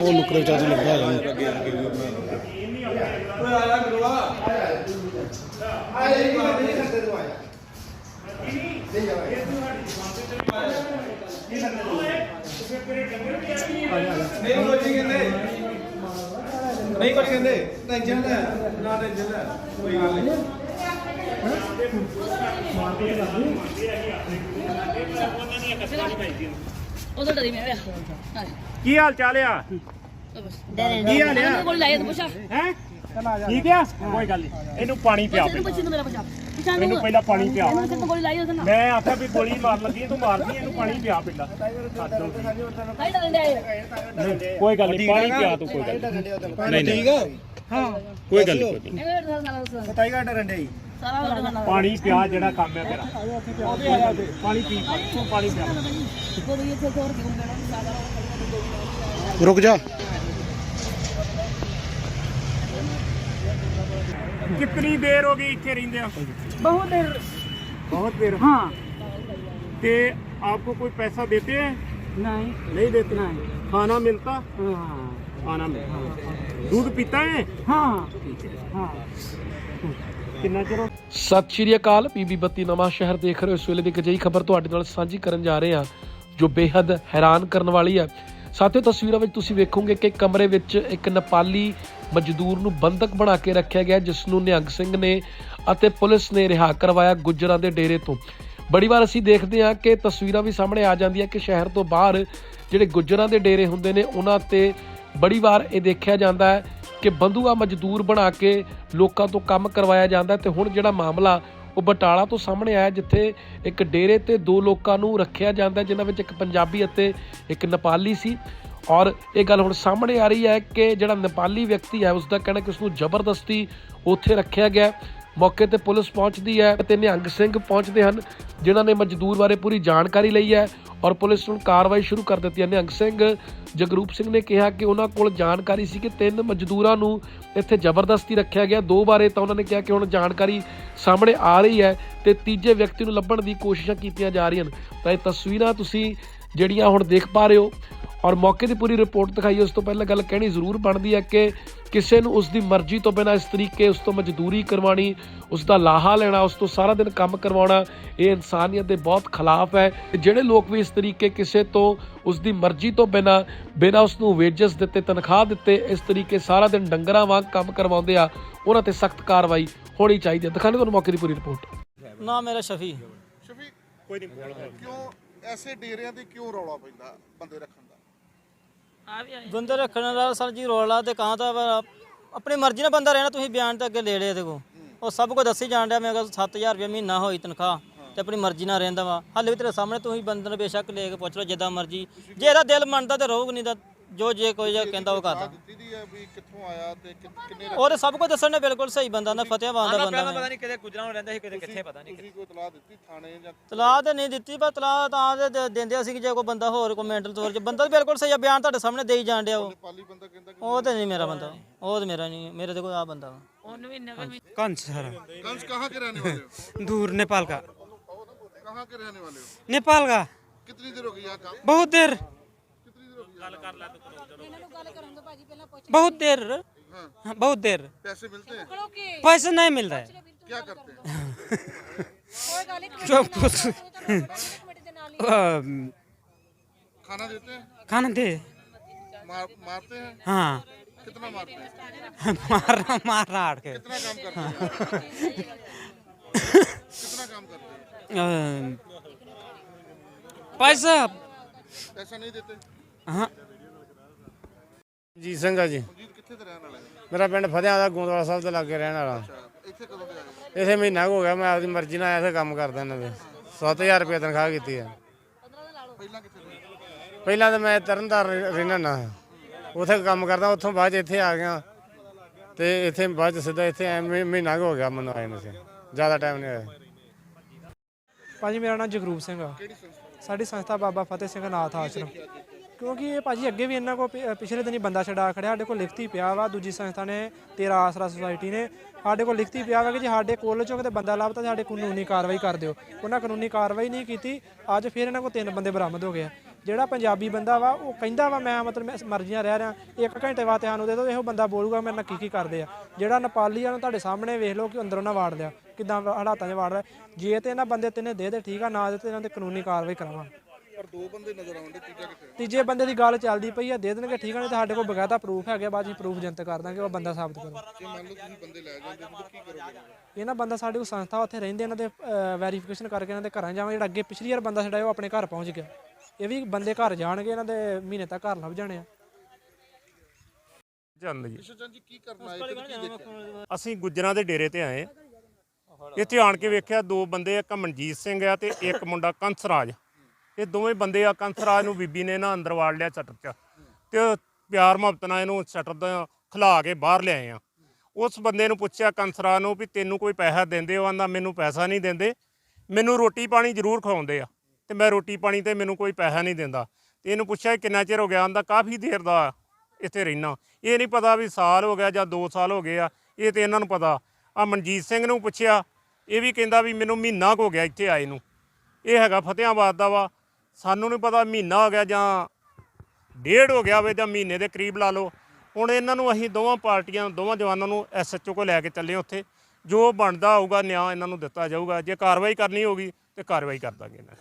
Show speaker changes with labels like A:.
A: ਉਹ ਨੁਕਰੇ ਚਾਚੇ ਲੱਗਾ ਹੋਇਆ
B: ਨਹੀਂ ਉਹ ਜੀ। ਕਹਿੰਦੇ ਨਹੀਂ ਕੁਝ ਕਹਿੰਦੇ ਟੈਨਸ਼ਨ ਲੈ ਨਾ ਟੈਨਸ਼ਨ ਲੈ ਕੋਈ ਗੱਲ ਨਹੀਂ
C: ਉਦੋਂ ਡਰੀ ਮੈਂ ਵੇਖ
D: ਕੀ ਹਾਲ ਚਾਲ ਆ?
C: ਕੀ ਹਾਲ ਆ? ਕੋਲ ਲਾਇਆ ਤੂੰ ਪੁੱਛਾ।
D: ਹੈ? ਠੀਕ ਆ? ਕੋਈ ਗੱਲ ਨਹੀਂ। ਇਹਨੂੰ ਪਾਣੀ ਪਿਆ ਇਹਨੂੰ ਪਹਿਲਾਂ ਪਾਣੀ ਪਿਆ। ਮੈਂ ਆਖਿਆ ਵੀ ਗੋਲੀ ਮਾਰ ਲੱਗੀ ਤੂੰ ਮਾਰਦੀ ਇਹਨੂੰ ਪਾਣੀ ਪਿਆ ਪਹਿਲਾਂ। ਕੋਈ ਗੱਲ ਨਹੀਂ ਪਾਣੀ ਪਿਆ ਤੂੰ ਕੋਈ ਗੱਲ ਨਹੀਂ। ਨਹੀਂ ਨਹੀਂ ਹਾਂ ਕੋਈ ਗੱਲ ਨਹੀਂ ਕੋਈ ਗੱਲ
C: ਇਹ ਸਾਰਾ ਸਾਰਾ
B: ਸਤਾਈ ਘੰਟੇ ਰੰਡੇ ਜੀ
C: ਸਾਰਾ ਸਾਰਾ
D: ਨਹੀਂ। ਪਾਣੀ ਪਿਆ ਜਿਹੜਾ ਕੰਮ ਹੈ ਤੇਰਾ ਪਾਣੀ ਪੀ ਤੂੰ ਪਾਣੀ ਪਿਆ
C: ਕੋਈ ਇੱਥੇ ਤੋਰ ਕੇ ਘੁੰਮਣਾ ਸਾਰਾ
A: ਰੁਕ ਜਾ
D: ਕਿੰਨੀ ਦੇਰ ਹੋ ਗਈ ਇੱਥੇ ਰਹਿੰਦੇ ਆ
C: ਬਹੁਤ ਦੇਰ
D: बहुत देर
C: हाँ
D: ते आपको कोई पैसा देते हैं
C: नहीं
D: नहीं देते
C: नहीं
D: खाना मिलता
C: हाँ
D: ਆਣਾ ਮੈਂ। दूध पीता है
C: हाँ
D: ਕਿੰਨਾ ਚਿਰ
E: ਸਤਿ ਸ਼੍ਰੀ ਅਕਾਲ ਪੀਬੀ ਬੱਤੀ ਨਵਾਂ ਸ਼ਹਿਰ ਦੇਖ ਰਹੇ ਹੋ। ਇਸ ਵੇਲੇ ਦੀ ਇੱਕ ਖਬਰ ਤੁਹਾਡੇ ਨਾਲ ਸਾਂਝੀ ਕਰਨ ਜਾ ਰਹੇ ਹਾਂ ਜੋ ਬੇहद ਹੈਰਾਨ ਕਰਨ ਵਾਲੀ ਹੈ। ਸਾਥੀਓ ਤਸਵੀਰਾਂ ਵਿੱਚ ਤੁਸੀਂ ਵੇਖੋਗੇ ਕਿ ਕਮਰੇ ਵਿੱਚ ਇੱਕ ਨੇਪਾਲੀ ਮਜ਼ਦੂਰ ਨੂੰ ਬੰਦਕ ਬਣਾ ਕੇ ਰੱਖਿਆ ਗਿਆ ਜਿਸ ਨੂੰ ਨਿਹੰਗ ਸਿੰਘ ਨੇ ਅਤੇ ਪੁਲਿਸ ਨੇ ਰਿਹਾ ਕਰਵਾਇਆ ਗੁੱਜਰਾਂ ਦੇ ਡੇਰੇ ਤੋਂ। ਬੜੀ ਵਾਰ ਅਸੀਂ ਦੇਖਦੇ ਹਾਂ ਕਿ ਤਸਵੀਰਾਂ ਵੀ ਸਾਹਮਣੇ ਆ ਜਾਂਦੀਆਂ ਕਿ ਸ਼ਹਿਰ ਤੋਂ ਬਾਹਰ ਜਿਹੜੇ ਗੁੱਜਰਾਂ ਦੇ ਡੇਰੇ ਹੁੰਦੇ ਨੇ ਉਹਨਾਂ ਤੇ ਬੜੀ ਵਾਰ ਇਹ ਦੇਖਿਆ ਜਾਂਦਾ ਹੈ ਕਿ ਬੰਦੂਆ ਮਜ਼ਦੂਰ ਬਣਾ ਕੇ ਲੋਕਾਂ ਤੋਂ ਕੰਮ ਕਰਵਾਇਆ ਜਾਂਦਾ ਹੈ ਤੇ ਹੁਣ ਜਿਹੜਾ ਮਾਮਲਾ ਉਹ ਬਟਾਲਾ ਤੋਂ ਸਾਹਮਣੇ ਆਇਆ ਜਿੱਥੇ ਇੱਕ ਡੇਰੇ ਤੇ ਦੋ ਲੋਕਾਂ ਨੂੰ ਰੱਖਿਆ ਜਾਂਦਾ ਹੈ, ਜਿਨ੍ਹਾਂ ਵਿੱਚ ਇੱਕ ਪੰਜਾਬੀ ਅਤੇ ਇੱਕ ਨੇਪਾਲੀ ਸੀ। ਔਰ ਇਹ ਗੱਲ ਹੁਣ ਸਾਹਮਣੇ ਆ ਰਹੀ ਹੈ ਕਿ ਜਿਹੜਾ ਨੇਪਾਲੀ ਵਿਅਕਤੀ ਹੈ ਉਸ ਦਾ ਕਹਿਣਾ ਕਿ ਉਸ ਨੂੰ ਜ਼ਬਰਦਸਤੀ ਉੱਥੇ ਰੱਖਿਆ ਗਿਆ ਮੌਕੇ ਤੇ ਪੁਲਿਸ ਪਹੁੰਚਦੀ ਹੈ ਤੇ ਨਿਹੰਗ ਸਿੰਘ ਪਹੁੰਚਦੇ ਹਨ, ਜਿਨ੍ਹਾਂ ਨੇ ਮਜ਼ਦੂਰ ਬਾਰੇ ਪੂਰੀ ਜਾਣਕਾਰੀ ਲਈ ਹੈ ਔਰ ਪੁਲਿਸ ਨੂੰ ਕਾਰਵਾਈ ਸ਼ੁਰੂ ਕਰ ਦਿੱਤੀ ਹੈ। ਨਿਹੰਗ ਸਿੰਘ ਜਗਰੂਪ ਸਿੰਘ ਨੇ ਕਿਹਾ ਕਿ ਉਹਨਾਂ ਕੋਲ ਜਾਣਕਾਰੀ ਸੀ ਕਿ ਤਿੰਨ ਮਜ਼ਦੂਰਾਂ ਨੂੰ ਇੱਥੇ ਜ਼ਬਰਦਸਤੀ ਰੱਖਿਆ ਗਿਆ। ਦੋ ਬਾਰੇ ਤਾਂ ਉਹਨਾਂ ਨੇ ਕਿਹਾ ਕਿ ਹੁਣ ਜਾਣਕਾਰੀ ਸਾਹਮਣੇ ਆ ਰਹੀ ਹੈ ਤੇ ਤੀਜੇ ਵਿਅਕਤੀ ਨੂੰ ਲੱਭਣ ਦੀ ਕੋਸ਼ਿਸ਼ਾਂ ਕੀਤੀਆਂ ਜਾ ਰਹੀਆਂ ਹਨ। ਤਾਂ ਇਹ ਤਸਵੀਰਾਂ ਤੁਸੀਂ ਜਿਹੜੀਆਂ ਹੁਣ ਦੇਖ ਪਾ ਰਹੇ ਹੋ ਔਰ ਮੌਕੇ ਦੀ ਪੂਰੀ ਰਿਪੋਰਟ ਦਿਖਾਈ ਉਸ ਤੋਂ ਪਹਿਲਾਂ ਗੱਲ ਕਹਿਣੀ ਜ਼ਰੂਰ ਬਣਦੀ ਹੈ ਕਿ ਕਿਸੇ ਨੂੰ ਉਸ ਦੀ ਮਰਜ਼ੀ ਤੋਂ ਬਿਨਾਂ ਇਸ ਤਰੀਕੇ ਉਸ ਤੋਂ ਮਜ਼ਦੂਰੀ ਕਰਵਾਉਣੀ ਉਸ ਦਾ ਲਾਹਾ ਲੈਣਾ ਉਸ ਤੋਂ ਸਾਰਾ ਦਿਨ ਕੰਮ ਕਰਵਾਉਣਾ ਇਹ ਇਨਸਾਨੀਅਤ ਦੇ ਬਹੁਤ ਖਿਲਾਫ ਹੈ। ਜਿਹੜੇ ਲੋਕ ਵੀ ਇਸ ਤਰੀਕੇ ਕਿਸੇ ਤੋਂ ਉਸ ਦੀ ਮਰਜ਼ੀ ਤੋਂ ਬਿਨਾਂ ਬਿਨਾਂ ਉਸ ਨੂੰ ਵੇਜਸ ਦਿੱਤੇ ਤਨਖਾਹ ਦਿੱਤੇ ਇਸ ਤਰੀਕੇ ਸਾਰਾ ਦਿਨ ਡੰਗਰਾਂ ਵਾਂਗ ਕੰਮ ਕਰਵਾਉਂਦੇ ਆ ਉਹਨਾਂ ਤੇ ਸਖਤ ਕਾਰਵਾਈ ਹੋਣੀ ਚਾਹੀਦੀ ਹੈ। ਦਿਖਾਣੇ ਤੁਹਾਨੂੰ ਮੌਕੇ ਦੀ ਪੂਰੀ ਰਿਪੋਰਟ।
F: ਨਾ ਮੇਰਾ ਸ਼ਫੀ।
G: ਸ਼ਫੀ ਕਿਉਂ? ਐਸੇ ਡੇਰਿਆਂ ਤੇ ਕਿਉਂ ਰੌਲਾ ਪੈਂਦਾ ਬੰਦੇ ਰੱਖਣ
F: ਬੰਦੇ ਰੱਖਣ ਦਾ ਸਰ ਜੀ ਰੋਲਾ ਤੇ ਕਾਂ ਤਾਂ ਵਾ- ਆਪਣੀ ਮਰਜ਼ੀ ਨਾਲ ਬੰਦਾ ਰਹਿਣਾ, ਤੁਸੀਂ ਬਿਆਨ ਤੇ ਅੱਗੇ ਲੈ ਲਿਆ ਇਹਦੇ ਕੋ ਉਹ ਸਭ ਕੁਝ ਦੱਸੀ ਜਾਣ ਡਿਆ ਮੇਰੇ ਕੋਲ 7000 ਰੁਪਏ ਮਹੀਨਾ ਹੋਈ ਤਨਖਾਹ ਤੇ ਆਪਣੀ ਮਰਜ਼ੀ ਨਾਲ ਰਹਿੰਦਾ ਵਾ। ਹਾਲੇ ਵੀ ਤੇਰੇ ਸਾਹਮਣੇ ਤੁਸੀਂ ਬੰਦੇ ਨੂੰ ਬੇਸ਼ੱਕ ਲੈ ਕੇ ਪੁੱਛ ਲਓ, ਜਿੱਦਾਂ ਮਰਜ਼ੀ। ਜੇ ਇਹਦਾ ਦਿਲ ਮੰਨਦਾ ਤੇ ਰਹੂਗਾ ਨਹੀਂ ਤਾਂ ਜੋ ਜੇ ਕੋਈ ਜੇ ਕਹਿੰਦਾ ਉਹ ਕਰਦਾ
G: ਦਿੱਤੀ ਦੀ ਹੈ ਵੀ ਕਿੱਥੋਂ ਆਇਆ ਤੇ ਕਿ- ਕਿੰਨੇ
F: ਉਹ ਤੇ ਸਭ ਕੁਝ ਦੱਸਣ ਨੇ ਬਿਲਕੁਲ ਸਹੀ ਬੰਦਾ ਨਾ ਫਤਿਆਬਾਦ ਦਾ ਬੰਦਾ ਵਾ।
B: ਨਹੀਂ ਕਿਤੇ ਗੁਜਰਾਂ ਨੂੰ ਰਹਿੰਦਾ ਸੀ ਕਿਤੇ ਕਿੱਥੇ ਪਤਾ ਨਹੀਂ
G: ਤੁਸੀਂ ਕੋਈ ਤਲਾਹ ਦਿੱਤੀ ਥਾਣੇ ਜਾਂ
F: ਤਲਾਹ ਤੇ ਨਹੀਂ ਦਿੱਤੀ ਪਰ ਤਲਾਹ ਤਾਂ ਦੇ- ਦੇ- ਦਿੰਦੇ ਸੀ ਕਿ ਜੇ ਕੋਈ ਬੰਦਾ ਹੋਰ ਕੋਈ ਮੈਂਟਲ ਤੌਰ 'ਚ ਬੰਦਾ ਤਾਂ ਬਿਲਕੁਲ ਸਹੀ ਆ ਬਿਆਨ ਤੁਹਾਡੇ ਸਾਹਮਣੇ ਦੇਈ ਜਾਣ ਡਿਆ ਉਹ
G: ਪਾਲੀ ਬੰਦਾ ਕਹਿੰਦਾ ਕਿ
F: ਉਹ ਤੇ ਨਹੀਂ ਮੇਰਾ ਬੰਦਾ ਉਹ ਤੇ ਮੇਰਾ ਨਹੀਂ ਮੇਰੇ ਤੇ ਕੋਈ ਆ ਬੰਦਾ ਵਾ
H: कौन सर
G: कंस कहाँ के रहने वाले हो
H: दूर नेपाल का
G: कहाँ के रहने वाले हो
H: नेपाल का
G: कितनी देर हो गई यहाँ काम
H: बहुत देर बहुत देर हाँ, बहुत देर
G: पैसे मिलते हैं
H: पैसे नहीं मिल रहा है
G: क्या करते हैं
H: अम,
G: खाना देते हैं
H: खाना दे
G: मार, मारते हैं
H: हाँ
G: कितना मारते हैं
H: मारना मारना आट के
G: कितना काम करते हैं कितना काम करते हैं
H: अम, पैसा
G: पैसा नहीं देते
A: ਜੀ ਸਿੰਘ ਜੀ। ਮੇਰਾ ਪਿੰਡ ਫਤਿਆਂ ਦਾ ਗੋਂਦਵਾਲ ਸਾਹਿਬ ਦੇ ਲਾਗੇ ਰਹਿਣ ਵਾਲਾ।
G: ਇੱਥੇ ਕਦੋਂ
A: ਮਹੀਨਾ ਹੋ ਗਿਆ ਮੈਂ ਆਪਦੀ ਮਰਜ਼ੀ ਨਾਲ ਆਇਆ ਕੰਮ ਕਰਦਾ ਇਹਨਾਂ ਦੇ। 7000 ਰੁਪਏ ਤਨਖਾਹ ਕੀਤੀ ਆ।
G: ਪਹਿਲਾਂ
A: ਤਾਂ ਮੈਂ ਤਰਨਤਾਰਨ ਰਹਿਣਾ ਨਾ ਉਥੇ ਕੰਮ ਕਰਦਾ ਉੱਥੋਂ ਬਾਅਦ 'ਚ ਇੱਥੇ ਆ ਗਿਆ। ਤੇ ਇੱਥੇ ਬਾਅਦ ਸਿੱਧਾ ਇੱਥੇ ਆਇਆ, ਮਹੀਨਾ ਕੁ ਹੋ ਗਿਆ ਮੈਨੂੰ ਆਏ ਨੂੰ ਜ਼ਿਆਦਾ ਟਾਈਮ ਨਹੀਂ ਹੋਇਆ।
I: ਭਾਜੀ ਮੇਰਾ ਨਾਮ ਜਗਰੂਪ ਸਿੰਘ ਆ। ਸਾਡੀ ਸੰਸਥਾ ਬਾਬਾ ਫਤਿਹ ਸਿੰਘ ਨਾਥ ਆਸ਼ਰਮ। ਕਿਉਂਕਿ ਇਹ ਭਾਜੀ ਅੱਗੇ ਵੀ ਇਹਨਾਂ ਕੋ ਪਿਛਲੇ ਦਿਨੀ ਬੰਦਾ ਛਡਾ ਖੜਿਆ, ਸਾਡੇ ਕੋਲ ਲਿਖਤੀ ਪਿਆ ਵਾ, ਦੂਜੀ ਸੰਸਥਾ ਨੇ, ਤੇਰਾ ਆਸਰਾ ਸੁਸਾਇਟੀ ਨੇ, ਸਾਡੇ ਕੋਲ ਲਿਖਤੀ ਪਿਆ ਵਾ ਕਿ ਜੇ ਸਾਡੇ ਕੋਲ ਚੋਂ ਕਿਤੇ ਬੰਦਾ ਲੱਭ ਤਾਂ ਸਾਡੇ ਕਾਨੂੰਨੀ ਕਾਰਵਾਈ ਕਰ ਦਿਓ। ਉਹਨਾਂ ਕਾਨੂੰਨੀ ਕਾਰਵਾਈ ਨਹੀਂ ਕੀਤੀ, ਅੱਜ ਫਿਰ ਇਹਨਾਂ ਕੋਲ ਤਿੰਨ ਬੰਦੇ ਬਰਾਮਦ ਹੋ ਗਏ ਜਿਹੜਾ ਪੰਜਾਬੀ ਬੰਦਾ ਵਾ, ਉਹ ਕਹਿੰਦਾ ਵਾ, ਮੈਂ ਮਤਲਬ ਮੈਂ ਮਰਜ਼ੀਆਂ ਰਹਿ ਰਿਹਾ, ਇੱਕ ਘੰਟੇ ਬਾਅਦ ਸਾਨੂੰ ਦੇ ਦਿਓ ਇਹੋ ਬੰਦਾ ਬੋਲੂਗਾ, ਮੇਰੇ ਨਾਲ ਕੀ ਕੀ ਕਰਦੇ ਆ। ਜਿਹੜਾ ਨੇਪਾਲੀ ਆ ਨੂੰ ਤੁਹਾਡੇ ਸਾਹਮਣੇ ਵੇਖ ਲਓ ਕਿ ਅੰਦਰੋਂ ਨਾ ਵਾੜ ਲਿਆ, ਕਿਦਾਂ ਹਾਲਾਤਾਂ 'ਚ ਵਾੜ ਰਿਹਾ। ਜੇ ਤੇ ਇਹਨਾਂ ਬੰਦੇ ਤਿੰਨੇ ਦੇ ਦੇ ਠੀਕ ਆ, ਨਾ ਦੇ ਤੇ ਇਹਨਾਂ ਤੇ ਕਾਨੂੰਨੀ ਕਾਰਵਾਈ ਕਰਾਵਾਂਗੇ।
G: ਪਰ ਦੋ ਬੰਦੇ ਨਜ਼ਰ ਆਉਂਦੇ ਤੀਜਾ ਕਿੱਥੇ
I: ਤੀਜੇ ਬੰਦੇ ਦੀ ਗੱਲ ਚੱਲਦੀ ਪਈ ਆ ਦੇ ਦੇਣਗੇ ਠੀਕ ਆ ਨਹੀਂ ਤਾਂ ਸਾਡੇ ਕੋਲ ਬਕਾਇਦਾ ਪ੍ਰੂਫ ਹੈਗੇ ਬਾਅਦ ਜੀ ਪ੍ਰੂਫ ਜਨਤਕ ਕਰ ਦਾਂਗੇ ਉਹ ਬੰਦਾ ਸਾਬਤ ਕਰੋ
G: ਜੇ ਮੰਨ ਲਓ ਤੁਸੀਂ ਬੰਦੇ ਲੈ ਜਾਂਦੇ ਹੋ ਤਾਂ ਕੀ ਕਰੋਗੇ?
I: ਇਹਨਾਂ ਬੰਦਾ ਸਾਡੇ ਕੋਲ ਸੰਸਥਾ ਉੱਥੇ ਰਹਿੰਦੇ ਇਹਨਾਂ ਦੇ ਵੈਰੀਫਿਕੇਸ਼ਨ ਕਰਕੇ ਇਹਨਾਂ ਦੇ ਘਰਾਂ ਜਾਵਾਂਗੇ ਜਿਹੜਾ ਅੱਗੇ ਪਿਛਲੀ ਵਾਰ ਬੰਦਾ ਸਾਡਾ ਉਹ ਆਪਣੇ ਘਰ ਪਹੁੰਚ ਗਿਆ। ਇਹ ਵੀ ਬੰਦੇ ਘਰ ਜਾਣਗੇ ਇਹਨਾਂ ਦੇ ਮਹੀਨੇ ਤੱਕ ਘਰ ਲੱਭ ਜਾਣੇ ਆ।
D: ਚੰਦ ਜੀ।
G: ਕਿਸ਼ਨ ਜੀ ਕੀ ਕਰਨਾ ਹੈ? ਤੇ ਕੀ ਦੇਖਿਆ?
D: ਅਸੀਂ ਗੁੱਜਰਾਂ ਦੇ ਡੇਰੇ ਤੇ ਆਏ। ਇੱਥੇ ਆਣ ਕੇ ਵੇਖਿਆ ਦੋ ਬੰਦੇ ਇੱਕ ਮਨਜੀਤ ਸਿੰਘ ਆ ਤੇ ਇੱਕ ਮੁੰਡਾ ਕੰਸਰਾਜ। ਇਹ ਦੋਵੇਂ ਬੰਦੇ ਆ ਕੰਸਰਾਜ ਨੂੰ ਬੀਬੀ ਨੇ ਨਾ ਅੰਦਰ ਵਾੜ ਲਿਆ ਸ਼ਟਰ 'ਚ। ਤੇ ਪਿਆਰ ਮੁਹੱਬਤ ਨਾਲ ਇਹਨੂੰ ਸ਼ਟਰ ਦਾ ਖਿਲਾ ਕੇ ਬਾਹਰ ਲਿਆਏ ਆ। ਉਸ ਬੰਦੇ ਨੂੰ ਪੁੱਛਿਆ ਕੰਸਰਾਜ ਨੂੰ ਵੀ ਤੈਨੂੰ ਕੋਈ ਪੈਸਾ ਦਿੰਦੇ? ਹੋ ਆਂਦਾ, ਮੈਨੂੰ ਪੈਸਾ ਨਹੀਂ ਦਿੰਦੇ। ਮੈਨੂੰ ਰੋਟੀ ਪਾਣੀ ਜ਼ਰੂਰ ਖਵਾਉਂਦੇ ਆ। ਤੇ ਮੈਂ ਰੋਟੀ ਪਾਣੀ ਤੇ ਮੈਨੂੰ ਕੋਈ ਪੈਸਾ ਨਹੀਂ ਦਿੰਦਾ। ਤੇ ਇਹਨੂੰ ਪੁੱਛਿਆ ਕਿੰਨਾ ਚਿਰ ਹੋ ਗਿਆ? ਆਂਦਾ, ਕਾਫੀ ਦੇਰ ਦਾ ਇੱਥੇ ਰਹਿਣਾ ਇਹ ਨਹੀਂ ਪਤਾ ਵੀ ਸਾਲ ਹੋ ਗਿਆ ਜਾਂ 2 ਸਾਲ ਹੋ ਗਏ ਆ। ਇਹ ਤੇ ਇਹਨਾਂ ਨੂੰ ਪਤਾ। ਆ ਮਨਜੀਤ ਸਿੰਘ ਨੂੰ ਪੁੱਛਿਆ, ਇਹ ਵੀ ਕਹਿੰਦਾ ਵੀ ਮੈਨੂੰ ਮਹੀਨਾ ਕੁ ਹੋ ਗਿਆ ਇੱਥੇ ਆਏ ਨੂੰ। ਇਹ ਹੈਗਾ ਫਤਿਆਬਾਦ ਦਾ ਵਾ। ਸਾਨੂੰ ਨਹੀਂ ਪਤਾ ਮਹੀਨਾ ਹੋ ਗਿਆ ਜਾਂ ਡੇਢ ਹੋ ਗਿਆ ਹੋਵੇ ਜਾਂ ਮਹੀਨੇ ਦੇ ਕਰੀਬ ਲਾ ਲਓ। ਹੁਣ ਇਹਨਾਂ ਨੂੰ ਅਸੀਂ ਦੋਵਾਂ ਪਾਰਟੀਆਂ, ਦੋਵਾਂ ਜਵਾਨਾਂ ਨੂੰ ਐਸਐਚਓ ਕੋ ਲੈ ਕੇ ਚੱਲੇ ਉੱਥੇ। ਜੋ ਬਣਦਾ ਹੋਊਗਾ ਨਿਆਂ ਇਹਨਾਂ ਨੂੰ ਦਿੱਤਾ ਜਾਊਗਾ। ਜੇ ਕਾਰਵਾਈ ਕਰਨੀ ਹੋਗੀ ਤੇ ਕਾਰਵਾਈ ਕਰ ਦਾਂਗੇ ਇਹਨਾਂ